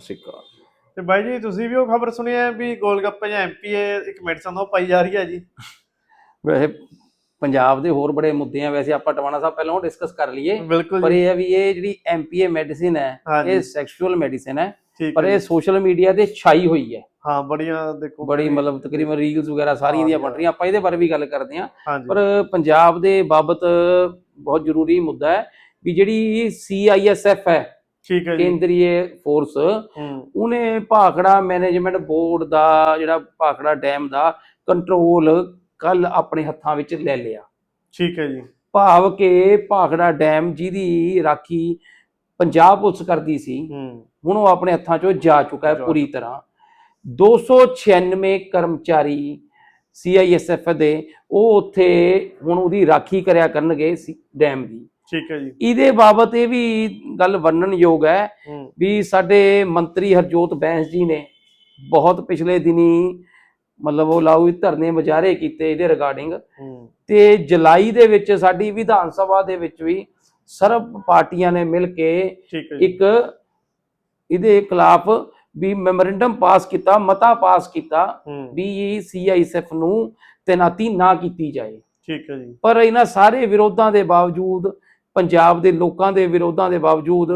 ਸਤਿ ਸ਼੍ਰੀ ਅਕਾਲ ਤੇ ਬਾਈ ਜੀ ਤੁਸੀਂ ਵੀ ਉਹ ਖਬਰ ਸੁਣੀ ਹੈ ਵੀ ਗੋਲਗੱਪੇ ਜਾਂ ਐਮਪੀਏ ਇੱਕ ਮੈਡੀਸਨ ਉਹ ਪਾਈ ਜਾ ਰਹੀ ਹੈ ਜੀ? ਵੈਸੇ ਪੰਜਾਬ ਦੇ ਹੋਰ ਬੜੇ ਮੁੱਦੇ ਆ ਵੈਸੇ ਆਪਾਂ ਟਵਾਣਾ ਸਾਹਿਬ ਪਹਿਲਾਂ ਉਹ ਡਿਸਕਸ ਕਰ ਲਈਏ। ਪਰ ਇਹ ਹੈ ਵੀ ਇਹ ਜਿਹੜੀ ਐਮਪੀਏ ਮੈਡੀਸਿਨ ਹੈ ਇਹ ਸੈਕਸ਼ੂਅਲ ਮੈਡੀਸਿਨ ਹੈ। ਪਰ ਇਹ। ਸੋਸ਼ਲ ਮੀਡੀਆ ਤੇ ਛਾਈ ਹੋਈ ਹੈ। ਹਾਂ ਬੜੀਆਂ ਦੇਖੋ ਬੜੀ ਮਤਲਬ ਤਕਰੀਬਨ ਰੀਲਸ ਵਗੈਰਾ ਸਾਰੀਆਂ ਦੀਆਂ ਬਣ ਰਹੀਆਂ। ਆਪਾਂ ਇਹਦੇ ਬਾਰੇ ਵੀ ਗੱਲ ਕਰਦੇ ਹਾਂ। ਪਰ ਪੰਜਾਬ ਦੇ ਬਾਬਤ ਬਹੁਤ ਜ਼ਰੂਰੀ ਮੁੱਦਾ ਹੈ ਵੀ ਜਿਹੜੀ ਸੀਆਈਐਸਐਫ ਹੈ ਠੀਕ ਹੈ ਜੀ। ਕੇਂਦਰੀ ਫੋਰਸ ਉਹਨੇ ਭਾਖੜਾ ਮੈਨੇਜਮੈਂਟ ਬੋਰਡ ਦਾ ਜਿਹੜਾ ਭਾਖੜਾ ਡੈਮ ਦਾ ਕੰਟਰੋਲ ਕੱਲ ਆਪਣੇ ਹੱਥਾਂ ਵਿੱਚ ਲੈ ਲਿਆ। ਠੀਕ ਹੈ ਜੀ। ਭਾਵ ਕਿ ਭਾਖੜਾ ਡੈਮ ਜਿਹਦੀ ਰਾਖੀ ਪੰਜਾਬ ਪੁਲਿਸ ਕਰਦੀ ਸੀ ਹੁਣ ਉਹ ਆਪਣੇ ਹੱਥਾਂ ਚੋਂ ਜਾ ਚੁੱਕਾ ਹੈ ਪੂਰੀ ਤਰ੍ਹਾਂ। 296 ਕਰਮਚਾਰੀ ਸੀਆਈਐਸਐਫ ਦੇ ਉਹ ਉੱਥੇ ਹੁਣ ਉਹਦੀ ਰਾਖੀ ਕਰਿਆ ਕਰਨਗੇ ਸੀ- ਡੈਮ ਦੀ। ਠੀਕ ਹੈ ਜੀ। ਇਹਦੇ ਬਾਬਤ ਇਹ ਵੀ ਗੱਲ ਵਰਣਨਯੋਗ ਹੈ ਹੂੰ। ਵੀ ਸਾਡੇ ਮੰਤਰੀ ਹਰਜੋਤ ਬੈਂਸ ਜੀ ਨੇ ਬਹੁਤ ਪਿਛਲੇ ਦਿਨੀ ਮਤਲਬ ਉਹ ਲਾਉ ਧਰਨੇ ਮੁਜ਼ਾਹਰੇ ਕੀਤੇ ਇਹਦੇ ਰਿਗਾਰਡਿੰਗ ਤੇ ਜੁਲਾਈ ਦੇ ਵਿੱਚ ਸਾਡੀ ਵਿਧਾਨ ਸਭਾ ਦੇ ਵਿੱਚ ਵੀ ਸਰਬ ਪਾਰਟੀਆਂ ਨੇ ਮਿਲ ਕੇ ਇੱਕ ਇਹਦੇ ਖਿਲਾਫ ਵੀ ਮੈਮੋਰੈਂਡਮ ਪਾਸ ਕੀਤਾ ਮਤਾ ਪਾਸ ਕੀਤਾ ਵੀ ਸੀਆਈਐਸਐਫ ਨੂੰ ਤੈਨਾਤੀ ਨਾ ਕੀਤੀ ਜਾਏ। ਠੀਕ ਹੈ ਜੀ। ਪਰ ਇਹਨਾਂ ਸਾਰੇ ਵਿਰੋਧਾਂ ਦੇ ਬਾਵਜੂਦ ਪੰਜਾਬ ਦੇ ਲੋਕਾਂ ਦੇ ਵਿਰੋਧਾਂ ਦੇ ਬਾਵਜੂਦ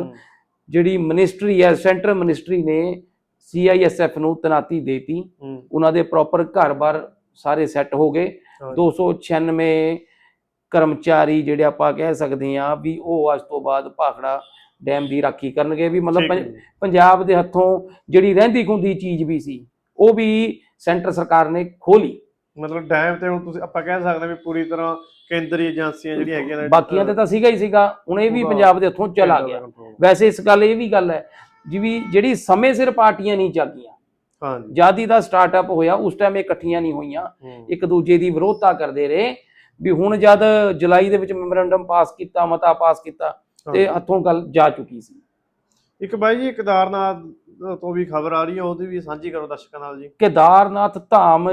ਜਿਹੜੀ ਮਿਨਿਸਟਰੀ ਹੈ ਸੈਂਟਰ ਮਿਨਿਸਟਰੀ ਨੇ ਸੀਆਈਐਸਐਫ ਨੂੰ ਤਨਾਤੀ ਦੇਤੀ। ਉਹਨਾਂ ਦੇ ਪ੍ਰੋਪਰ ਘਰ-ਬਾਰ ਸਾਰੇ ਸੈੱਟ ਹੋ ਗਏ। ਹਾਂਜੀ। 296 ਕਰਮਚਾਰੀ ਜਿਹੜੇ ਆਪਾਂ ਕਹਿ ਸਕਦੇ ਆ ਵੀ ਉਹ ਅੱਜ ਤੋਂ ਬਾਅਦ ਭਾਖੜਾ ਡੈਮ ਦੀ ਰਾਖੀ ਕਰਨਗੇ ਵੀ ਮਤਲਬ। ਪੰਜਾਬ ਦੇ ਹੱਥੋਂ ਜਿਹੜੀ ਰਹਿੰਦੀ ਖੁੰਦੀ ਚੀਜ਼ ਵੀ ਸੀ ਉਹ ਵੀ ਸੈਂਟਰ ਸਰਕਾਰ ਨੇ ਖੋਲੀ ਮਤਲਬ ਡੈਮ ਤੇ ਹੁਣ ਤੁਸੀਂ ਆਪਾਂ ਕਹਿ ਸਕਦੇ ਵੀ ਪੂਰੀ ਤਰ੍ਹਾਂ ਕੇਂਦਰੀ ਏਜੰਸੀਆਂ ਜਿਹੜੀਆਂ ਹੈਗੀਆਂ ਨੇ ਬਾਕੀਆਂ ਤੇ ਤਾਂ ਸੀਗਾ ਹੀ ਸੀਗਾ ਹੁਣ ਇਹ ਵੀ ਪੰਜਾਬ ਦੇ ਹੱਥੋਂ ਚਲਾ ਗਿਆ। ਵੈਸੇ ਇਸ ਗੱਲ ਇਹ ਵੀ ਗੱਲ ਹੈ ਜਿਵੇਂ ਜਿਹੜੀ ਸਮੇਂ ਸਿਰ ਪਾਰਟੀਆਂ ਨਹੀਂ ਜਾਗੀਆਂ ਹਾਂਜੀ। ਜਾਦੀ ਦਾ ਸਟਾਰਟਅਪ ਹੋਇਆ ਉਸ ਟਾਈਮ ਇਹ ਇਕੱਠੀਆਂ ਨਹੀਂ ਹੋਈਆਂ ਇੱਕ ਦੂਜੇ ਦੀ ਵਿਰੋਧਤਾ ਕਰਦੇ ਰਹੇ ਵੀ ਹੁਣ ਜਦ ਜੁਲਾਈ ਦੇ ਵਿੱਚ ਮੈਮੋਰੈਂਡਮ ਪਾਸ ਕੀਤਾ ਮਤਾ ਪਾਸ ਕੀਤਾ ਤੇ। ਹੱਥੋਂ ਗੱਲ ਜਾ ਚੁੱਕੀ ਸੀ। ਇੱਕ ਬਾਈ ਜੀ ਕੇਦਾਰਨਾਥ ਤੋਂ ਵੀ ਖਬਰ ਆ ਰਹੀ ਹੈ ਉਹਦੀ ਵੀ ਸਾਂਝੀ ਕਰੋ ਦਰਸ਼ਕਾਂ ਨਾਲ ਜੀ। ਕੇਦਾਰਨਾਥ ਧਾਮ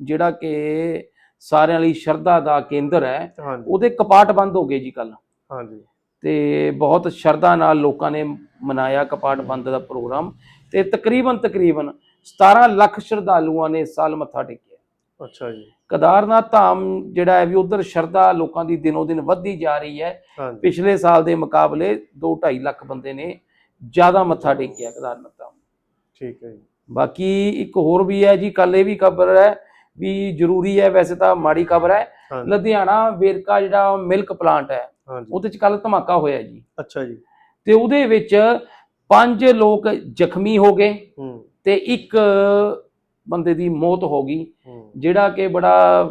ਜਿਹੜਾ ਕਿ ਸਾਰਿਆਂ ਲਈ ਸ਼ਰਧਾ ਦਾ ਕੇਂਦਰ ਹੈ ਹਾਂਜੀ। ਉਹਦੇ ਕਪਾਟ ਬੰਦ ਹੋ ਗਏ ਜੀ ਕੱਲ ਹਾਂਜੀ। ਤੇ ਬਹੁਤ ਸ਼ਰਧਾ ਨਾਲ ਲੋਕਾਂ ਨੇ ਮਨਾਇਆ ਕਪਾਟ ਬੰਦ ਦਾ ਪ੍ਰੋਗਰਾਮ। ਤੇ ਤਕਰੀਬਨ ਤਕਰੀਬਨ 17 ਲੱਖ ਸ਼ਰਧਾਲੂਆਂ ਨੇ ਇਸ ਸਾਲ ਮੱਥਾ ਟੇਕਿਆ। ਅੱਛਾ ਜੀ। ਕੇਦਾਰਨਾਥ ਧਾਮ ਜਿਹੜਾ ਹੈ ਵੀ ਉਧਰ ਸ਼ਰਧਾ ਲੋਕਾਂ ਦੀ ਦਿਨੋ ਦਿਨ ਵੱਧਦੀ ਜਾ ਰਹੀ ਹੈ। ਪਿਛਲੇ ਸਾਲ ਦੇ ਮੁਕਾਬਲੇ 2.5 ਲੱਖ ਬੰਦੇ ਨੇ ਜ਼ਿਆਦਾ ਮੱਥਾ ਟੇਕਿਆ ਕੇਦਾਰਨਾਥ ਧਾਮ ਠੀਕ ਹੈ ਜੀ। ਬਾਕੀ ਇੱਕ ਹੋਰ ਵੀ ਹੈ ਜੀ ਕੱਲ ਇਹ ਵੀ ਖਬਰ ਹੈ ਵੀ ਜ਼ਰੂਰੀ ਹੈ ਵੈਸੇ ਤਾਂ ਮਾੜੀ ਖਬਰ ਹੈ ਹਾਂਜੀ। ਲੁਧਿਆਣਾ ਵੇਰਕਾ ਜਿਹੜਾ ਮਿਲਕ ਪਲਾਂਟ ਹੈ ਹਾਂਜੀ। ਉਹਦੇ ਚ ਕੱਲ ਧਮਾਕਾ ਹੋਇਆ ਜੀ। ਅੱਛਾ ਜੀ। ਤੇ ਉਹਦੇ ਵਿੱਚ ਪੰਜ ਲੋਕ ਜ਼ਖਮੀ ਹੋ ਗਏ ਹੂੰ। ਤੇ ਇੱਕ ਬੰਦੇ ਦੀ ਮੌਤ ਹੋ ਗਈ ਹੂੰ। ਜਿਹੜਾ ਕਿ ਬੜਾ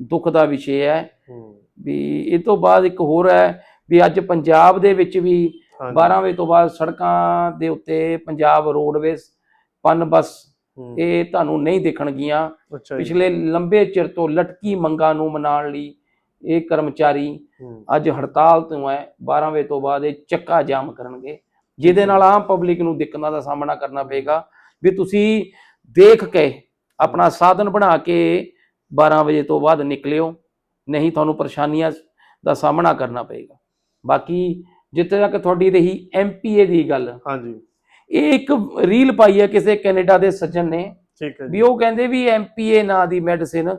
ਦੁੱਖ ਦਾ ਵਿਸ਼ੇ ਹੈ। ਹੂੰ। ਵੀ ਇਹ ਤੋਂ ਬਾਅਦ ਇੱਕ ਹੋਰ ਹੈ ਵੀ ਅੱਜ ਪੰਜਾਬ ਦੇ ਵਿੱਚ ਵੀ 12 ਵਜੇ ਤੋਂ ਬਾਅਦ ਸੜਕਾਂ ਦੇ ਉੱਤੇ ਪੰਜਾਬ ਰੋਡਵੇਜ਼ ਪਨ ਬੱਸ ਇਹ ਤੁਹਾਨੂੰ ਨਹੀਂ ਦਿਖਣਗੀਆਂ। ਪਿਛਲੇ ਲੰਬੇ ਚਿਰ ਤੋਂ ਲਟਕੀ ਮੰਗਾਂ ਨੂੰ ਮਨਾਉਣ ਲਈ ਇਹ ਕਰਮਚਾਰੀ ਅੱਜ ਹੜਤਾਲ ਤੋਂ ਹੈ 12 ਵਜੇ ਤੋਂ ਬਾਅਦ ਇਹ ਚੱਕਾ ਜਾਮ ਕਰਨਗੇ। ਜਿਹਦੇ ਨਾਲ ਆਮ ਪਬਲਿਕ ਨੂੰ ਦਿੱਕਤਾਂ ਦਾ ਸਾਹਮਣਾ ਕਰਨਾ ਪਏਗਾ। ਵੀ ਤੁਸੀਂ ਦੇਖ ਕੇ ਆਪਣਾ ਸਾਧਨ ਬਣਾ ਕੇ 12 ਵਜੇ ਤੋਂ ਬਾਅਦ ਨਿਕਲਿਓ। ਨਹੀਂ ਤੁਹਾਨੂੰ ਪਰੇਸ਼ਾਨੀਆਂ ਦਾ ਸਾਹਮਣਾ ਕਰਨਾ ਪਏਗਾ। ਬਾਕੀ ਜਿੱਥੇ ਤੱਕ ਤੁਹਾਡੀ ਰਹੀ ਐਮਪੀਏ ਦੀ ਗੱਲ। ਹਾਂਜੀ। ਇਹ ਇੱਕ ਰੀਲ ਪਾਈ ਹੈ ਕਿਸੇ ਕੈਨੇਡਾ ਦੇ ਸੱਜਣ ਨੇ। ਠੀਕ ਹੈ ਵੀ ਉਹ ਕਹਿੰਦੇ ਵੀ ਐਮਪੀਏ ਨਾਂ ਦੀ ਮੈਡੀਸਿਨ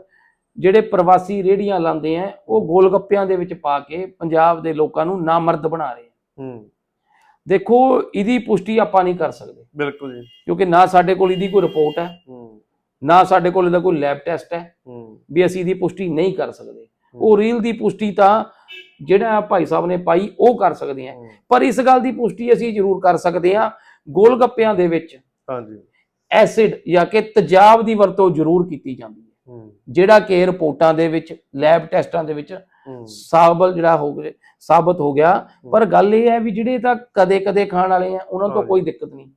ਜਿਹੜੇ ਪ੍ਰਵਾਸੀ ਰੇੜੀਆਂ ਲਾਉਂਦੇ ਆ ਉਹ ਗੋਲਗੱਪਿਆਂ ਦੇ ਵਿੱਚ ਪਾ ਕੇ ਪੰਜਾਬ ਦੇ ਲੋਕਾਂ ਨੂੰ ਨਾਮਰਦ ਬਣਾ ਰਹੇ ਹੂੰ। ਦੇਖੋ ਇਹਦੀ ਪੁਸ਼ਟੀ ਆਪਾਂ ਨਹੀਂ ਕਰ ਸਕਦੇ। ਬਿਲਕੁਲ ਜੀ। ਕਿਉਂਕਿ ਨਾ ਸਾਡੇ ਕੋਲ ਇਹਦੀ ਕੋਈ ਰਿਪੋਰਟ ਹੈ ਹੂੰ। ਨਾ ਸਾਡੇ ਕੋਲ ਇਹਦਾ ਕੋਈ ਲੈਬ ਟੈਸਟ ਹੈ ਹੂੰ। ਵੀ ਅਸੀਂ ਇਹਦੀ ਪੁਸ਼ਟੀ ਨਹੀਂ ਕਰ ਸਕਦੇ। ਉਹ ਰੀਲ ਦੀ ਪੁਸ਼ਟੀ ਤਾਂ ਜਿਹੜਾ ਭਾਈ ਸਾਹਿਬ ਨੇ ਪਾਈ ਉਹ ਕਰ ਸਕਦੇ ਆ। ਪਰ ਇਸ ਗੱਲ ਦੀ ਪੁਸ਼ਟੀ ਅਸੀਂ ਜ਼ਰੂਰ ਕਰ ਸਕਦੇ ਆ ਗੋਲਗੱਪਿਆਂ ਦੇ ਵਿੱਚ ਹਾਂਜੀ। ਐਸਿਡ ਜਾਂ ਕਿ ਤੇਜ਼ਾਬ ਦੀ ਵਰਤੋਂ ਜ਼ਰੂਰ ਕੀਤੀ ਜਾਂਦੀ ਹੈ। ਜਿਹੜਾ ਕਿ ਰਿਪੋਰਟਾਂ ਦੇ ਵਿੱਚ ਲੈਬ ਟੈਸਟਾਂ ਦੇ ਵਿੱਚ ਸਾਬਲ ਜਿਹੜਾ ਹੋ ਗਿਆ ਸਾਬਤ ਹੋ ਗਿਆ। ਪਰ ਗੱਲ ਇਹ ਹੈ ਵੀ ਜਿਹੜੇ ਤਾਂ ਕਦੇ-ਕਦੇ ਖਾਣ ਵਾਲੇ ਆ ਉਹਨਾਂ ਤੋਂ। ਕੋਈ ਦਿੱਕਤ ਨਹੀਂ।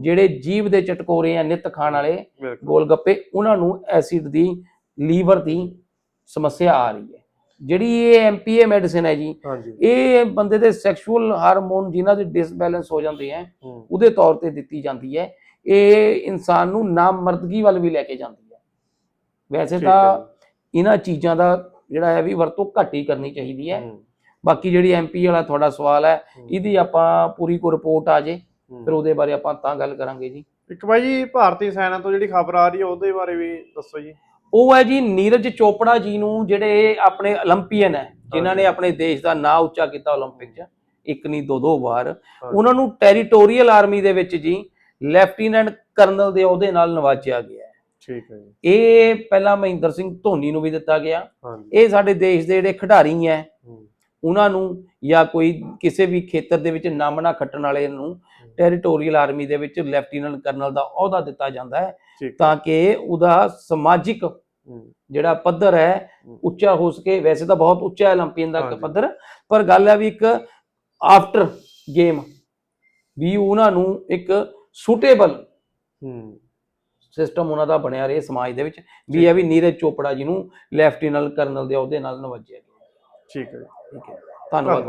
ਜਿਹੜੇ ਜੀਵ ਦੇ ਚਟਕੋਰੇ ਆ ਨਿਤ ਖਾਣ ਵਾਲੇ ਗੋਲ ਗੱਪੇ ਉਹਨਾਂ ਨੂੰ ਐਸਿਡ ਦੀ ਲੀਵਰ ਦੀ ਸਮੱਸਿਆ ਆ ਰਹੀ ਹੈ। ਜਿਹੜੀ ਇਹ ਐਮਪੀਏ ਮੈਡੀਸਿਨ ਹੈ ਜੀ ਇਹ ਬੰਦੇ ਦੇ ਸੈਕਸ਼ੂਅਲ ਹਾਰਮੋਨ ਜਿਨ੍ਹਾਂ ਦੇ ਡਿਸਬੈਲੈਂਸ ਹੋ ਜਾਂਦੇ ਆ ਉਹਦੇ ਤੌਰ ਤੇ ਦਿੱਤੀ ਜਾਂਦੀ ਹੈ। ਇਹ ਇਨਸਾਨ ਨੂੰ ਨਾਮਰਦਗੀ ਵੱਲ ਵੀ ਲੈ ਕੇ ਜਾਂਦੀ ਹੈ। ਵੈਸੇ ਤਾਂ ਇਹਨਾਂ ਚੀਜ਼ਾਂ ਦਾ ਜਿਹੜਾ ਹੈ ਵੀ ਵਰਤੋਂ ਘੱਟ ਹੀ ਕਰਨੀ ਚਾਹੀਦੀ ਹੈ। ਬਾਕੀ ਜਿਹੜੀ ਐਮਪੀ ਵਾਲਾ ਤੁਹਾਡਾ ਸਵਾਲ ਹੈ ਹੂੰ। ਇਹਦੀ ਆਪਾਂ ਪੂਰੀ ਕੋ ਰਿਪੋਰਟ ਆ ਜੇ ਫਿਰ ਉਹਦੇ ਬਾਰੇ ਆਪਾਂ ਤਾਂ ਗੱਲ ਕਰਾਂਗੇ ਜੀ। ਇੱਕ ਬਾਈ ਜੀ ਭਾਰਤੀ ਸੈਨਾ ਤੋਂ ਜਿਹੜੀ ਖਬਰ ਆ ਰਹੀ ਹੈ ਉਹਦੇ ਬਾਰੇ ਵੀ ਦੱਸੋ ਜੀ। ਉਹ ਹੈ ਜੀ ਨੀਰਜ ਚੋਪੜਾ ਜੀ ਨੂੰ ਜਿਹੜੇ ਆਪਣੇ 올림픽ਨ ਹੈ ਜਿਨ੍ਹਾਂ ਨੇ ਆਪਣੇ ਦੇਸ਼ ਦਾ ਨਾਂ ਉੱਚਾ ਕੀਤਾ 올림픽 'ਚ ਇੱਕ ਨਹੀਂ ਦੋ ਦੋ ਵਾਰ। ਉਹਨਾਂ ਨੂੰ ਟੈਰੀਟੋਰੀਅਲ ਆਰਮੀ ਦੇ ਵਿੱਚ ਜੀ ਲੈਫਟੀਨੈਂਟ ਕਰਨਲ ਦੇ ਅਹੁਦੇ ਨਾਲ ਨਵਾਜਿਆ ਗਿਆ ਹੈ। ਠੀਕ ਹੈ ਇਹ ਪਹਿਲਾਂ ਮਹਿੰਦਰ ਸਿੰਘ ਧੋਨੀ ਨੂੰ ਵੀ ਦਿੱਤਾ ਗਿਆ। ਇਹ ਸਾਡੇ ਦੇਸ਼ ਦੇ ਜਿਹੜੇ ਖਿਡਾਰੀ ਹੈ ਉਹਨਾਂ ਨੂੰ ਜਾਂ ਕੋਈ ਕਿਸੇ ਵੀ ਖੇਤਰ ਦੇ ਵਿੱਚ ਨਾਮਣਾ ਖੱਟਣ ਵਾਲੇ ਨੂੰ ਟੈਰੀਟੋਰੀਅਲ ਆਰਮੀ ਦੇ ਵਿੱਚ ਲੈਫਟੀਨੈਂਟ ਕਰਨਲ ਦਾ ਅਹੁਦਾ ਦਿੱਤਾ ਜਾਂਦਾ ਹੈ। ਤਾਂ ਕਿ ਉਹਦਾ ਸਮਾਜਿਕ ਜਿਹੜਾ ਪੱਧਰ ਹੈ ਉੱਚਾ ਹੋ ਸਕੇ। ਵੈਸੇ ਤਾਂ ਬਹੁਤ ਉੱਚਾ ਹੈ 올림픽 ਦਾ ਪੱਧਰ ਪਰ ਗੱਲ ਹੈ ਵੀ ਇੱਕ ਆਫਟਰ ਗੇਮ ਵੀ ਉਹਨਾਂ ਨੂੰ ਇੱਕ ਸੂਟੇਬਲ ਸਿਸਟਮ ਉਹਨਾਂ ਦਾ ਬਣਿਆ ਰਹੇ ਸਮਾਜ ਦੇ ਵਿੱਚ ਵੀ ਇਹ ਵੀ ਨੀਰਜ ਚੋਪੜਾ ਜੀ ਨੂੰ ਲੈਫਟੀਨਲ ਕਰਨਲ ਦੇ ਉਹਦੇ ਨਾਲ ਨਵਾਜਿਆ ਗਿਆ। ਠੀਕ ਹੈ ਠੀਕ ਹੈ। ਧੰਨਵਾਦ